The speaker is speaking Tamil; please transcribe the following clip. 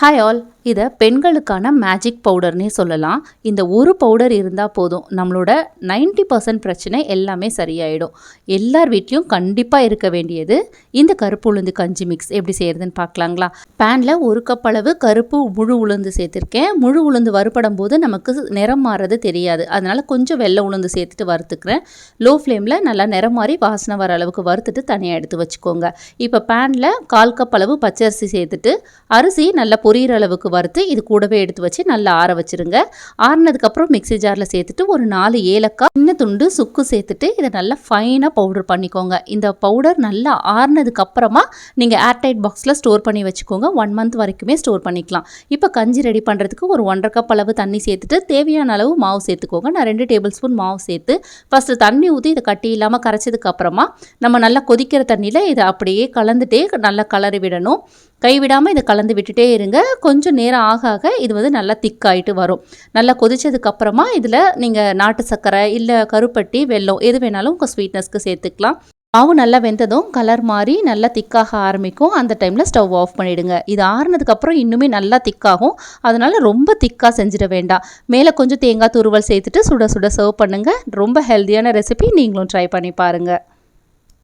Hi all, இதை பெண்களுக்கான மேஜிக் பவுடர்னே சொல்லலாம். இந்த ஒரு பவுடர் இருந்தால் போதும். நம்மளோட 90% பர்சன்ட் பிரச்சனை எல்லாமே சரியாயிடும். எல்லார் வீட்லேயும் கண்டிப்பாக இருக்க வேண்டியது இந்த கருப்பு உளுந்து கஞ்சி மிக்ஸ் எப்படி செய்கிறதுன்னு பார்க்கலாங்களா? பேனில் ஒரு கப் அளவு கருப்பு முழு உளுந்து சேர்த்துருக்கேன். முழு உளுந்து வறுபடும் போது நமக்கு நிறம் மாறுறது தெரியாது. அதனால் கொஞ்சம் வெள்ளை உளுந்து சேர்த்துட்டு வறுத்துக்கிறேன். லோ ஃப்ளேமில் நல்லா நிறம் மாறி வாசனை வர அளவுக்கு வறுத்துட்டு தனியாக எடுத்து வச்சுக்கோங்க. இப்போ பேனில் கால் கப் அளவு பச்சரிசி சேர்த்துட்டு அரிசி நல்லா பொரியிற அளவுக்கு வறுத்து இது கூடவே எடுத்து வச்சு நல்லா ஆற வச்சிருங்க. ஆறுனதுக்கப்புறம் மிக்ஸி ஜாரில் சேர்த்துட்டு ஒரு நாலு ஏலக்காய் சின்ன துண்டு சுக்கு சேர்த்துட்டு இதை நல்லா ஃபைனாக பவுடர் பண்ணிக்கோங்க. இந்த பவுடர் நல்லா ஆறினதுக்கப்புறமா நீங்கள் ஏர்டைட் பாக்ஸில் ஸ்டோர் பண்ணி வச்சுக்கோங்க. ஒன் மந்த் வரைக்குமே ஸ்டோர் பண்ணிக்கலாம். இப்போ கஞ்சி ரெடி பண்ணுறதுக்கு ஒரு ஒன்றரை கப் அளவு தண்ணி சேர்த்துட்டு தேவையான அளவு மாவு சேர்த்துக்கோங்க. நான் ரெண்டு டேபிள் ஸ்பூன் மாவு சேர்த்து ஃபஸ்ட்டு தண்ணி ஊற்றி இதை கட்டி இல்லாமல் கரைச்சதுக்கப்புறமா நம்ம நல்லா கொதிக்கிற தண்ணியில் இதை அப்படியே கலந்துட்டே நல்லா கலரி விடணும். கைவிடாமல் இதை கலந்து விட்டுட்டே இருங்க. கொஞ்சம் நேரம் ஆக ஆக இது வந்து நல்லா திக்காயிட்டு வரும். நல்லா கொதிச்சதுக்கப்புறமா இதில் நீங்கள் நாட்டு சர்க்கரை இல்லை கருப்பட்டி வெல்லம் எது வேணாலும் உங்கள் ஸ்வீட்னஸ்க்கு சேர்த்துக்கலாம். மாவு நல்லா வெந்ததும் கலர் மாறி நல்லா திக்காக ஆரம்பிக்கும். அந்த டைமில் ஸ்டவ் ஆஃப் பண்ணிவிடுங்க இது ஆறுனதுக்கப்புறம் இன்னுமே நல்லா திக்காகும் அதனால் ரொம்ப திக்காக செஞ்சிட வேண்டாம். மேலே கொஞ்சம் தேங்காய் துருவல் சேர்த்துட்டு சுட சுட சர்வ் பண்ணுங்கள் ரொம்ப ஹெல்த்தியான ரெசிபி நீங்களும் ட்ரை பண்ணி பாருங்கள்